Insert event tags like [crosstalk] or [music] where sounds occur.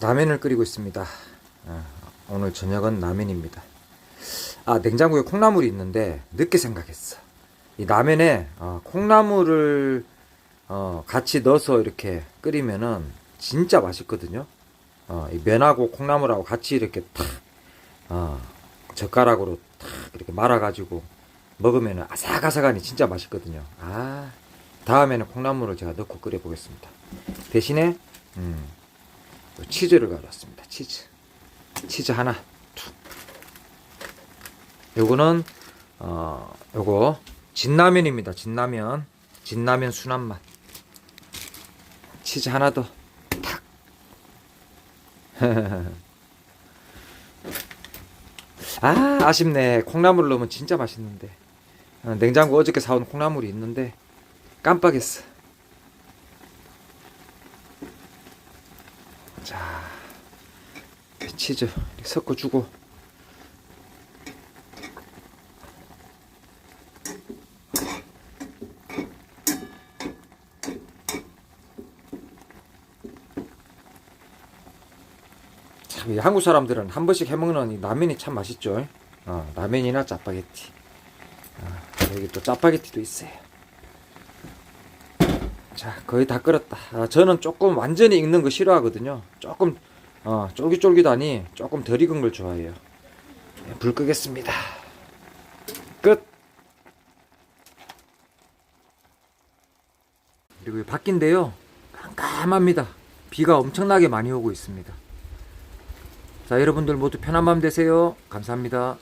라면을 끓이고 있습니다. 아, 오늘 저녁은 라면입니다. 아, 냉장고에 콩나물이 있는데 늦게 생각했어. 이 라면에 어, 콩나물을 어, 같이 넣어서 이렇게 끓이면은 진짜 맛있거든요. 어, 이 면하고 콩나물하고 같이 이렇게 탁 어, 젓가락으로 탁 이렇게 말아가지고 먹으면 아삭아삭하니 진짜 맛있거든요. 아, 다음에는 콩나물을 제가 넣고 끓여보겠습니다. 대신에 음, 또 치즈를 가져왔습니다. 치즈. 치즈 하나, 툭. 요거는, 어, 요거, 진라면입니다. 진라면. 진라면 순한 맛. 치즈 하나 더, 탁. [laughs] 아, 아쉽네. 콩나물 넣으면 진짜 맛있는데. 어, 냉장고 어저께 사온 콩나물이 있는데, 깜빡했어. 자, 치즈 섞어주고 참, 이 한국 사람들은 한 번씩 해먹는 이 라면이 참 맛있죠. 어, 라면이나 짜파게티. 아, 여기 또 짜파게티도 있어요. 자, 거의 다 끓었다. 아, 저는 조금 완전히 익는 거 싫어하거든요. 조금 어, 쫄깃쫄깃하니 조금 덜 익은 걸 좋아해요. 네, 불 끄겠습니다. 끝. 그리고 이 밖인데요. 깜깜합니다. 비가 엄청나게 많이 오고 있습니다. 자, 여러분들 모두 편한 밤 되세요. 감사합니다.